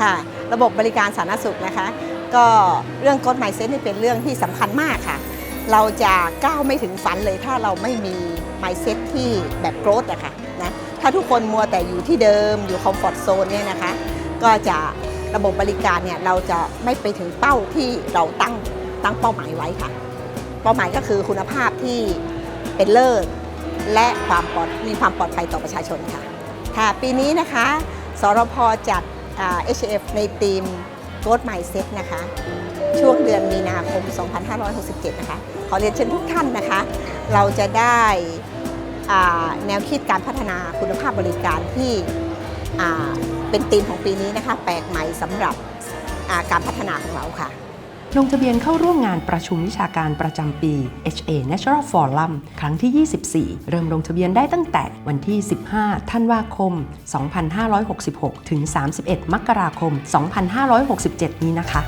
ค่ะ ระบบบริการสาธารณสุขนะคะ ก็เรื่องกฎหมายเซนนี่เป็นเรื่องที่สำคัญมากค่ะ เราจะก้าวไม่ถึงฝันเลยถ้าเราไม่มี mindset ที่แบบโกรธอะค่ะนะถ้าทุกคนมัวแต่อยู่ที่เดิมอยู่คอมฟอร์ทโซนเนี่ยนะคะ ก็จะระบบบริการเนี่ยเราจะไม่ไปถึงเป้าที่เราตั้งตั้งเป้าหมายไว้ค่ะ เป้าหมายก็คือคุณภาพที่เป็นเลิศและความปลอดมีความปลอดภัยต่อประชาชนค่ะ ค่ะ ปีนี้นะคะสรพจัด HF ในทีม Growth Mindset นะคะ ช่วงเดือนมีนาคม 2567 นะคะ ขอเรียนเชิญทุกท่านนะคะ เราจะได้แนวคิดการพัฒนาคุณภาพบริการที่เป็นธีมของปีนี้นะคะ แปลกใหม่สำหรับการพัฒนาของเราค่ะ ลงทะเบียนเข้าร่วมงานประชุมวิชาการประจำปี HA Natural Forum ครั้งที่ 24 เริ่มลงทะเบียนได้ตั้งแต่วันที่ 15 ธันวาคม 2566 ถึง 31 มกราคม 2567 นี้นะคะ